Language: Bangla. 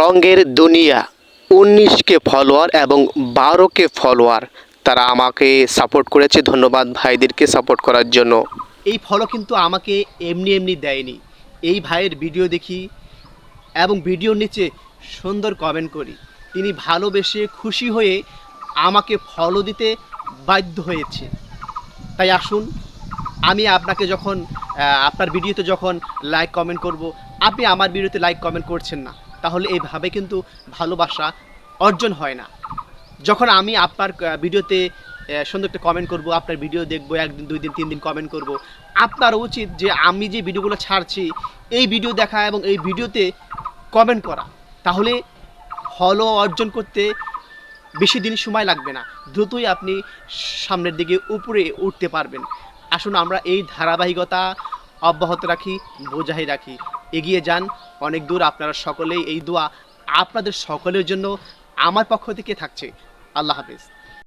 রঙের দুনিয়া, উনিশকে ফলোয়ার এবং বারোকে ফলোয়ার তারা আমাকে সাপোর্ট করেছে, ধন্যবাদ ভাইদেরকে সাপোর্ট করার জন্য। এই ফলো কিন্তু আমাকে এমনি এমনি দেয়নি। এই ভাইয়ের ভিডিও দেখি এবং ভিডিওর নিচে সুন্দর কমেন্ট করি। তিনি ভালোবেসে খুশি হয়ে আমাকে ফলো দিতে বাধ্য হয়েছে। তাই আসুন, আমি আপনাকে যখন আপনার ভিডিওতে যখন লাইক কমেন্ট করব, আপনি আমার ভিডিওতে লাইক কমেন্ট করছেন না। তাহলে এইভাবে কিন্তু ভালোবাসা অর্জন হয় না। যখন আমি আপনার ভিডিওতে সুন্দর একটা কমেন্ট করব, আপনার ভিডিও দেখব, একদিন, দুই দিন, তিন দিন কমেন্ট করব আপনার উচিত যে আমি যে ভিডিওগুলো ছাড়ছি, এই ভিডিও দেখা এবং এই ভিডিওতে কমেন্ট করা। তাহলে ফলো অর্জন করতে বেশি দিন সময় লাগবে না। দ্রুতই আপনি সামনের দিকে উপরে উঠতে পারবেন। আসুন আমরা এই ধারাবাহিকতা অব্যাহত রাখি বোঝাই রাখি। এগিয়ে যান। অনেক দূর আপনারা সকলেই এই দোয়া আপনাদের সকলের জন্য, আমার পক্ষ থেকে থাকছে। আল্লাহ হাফেজ।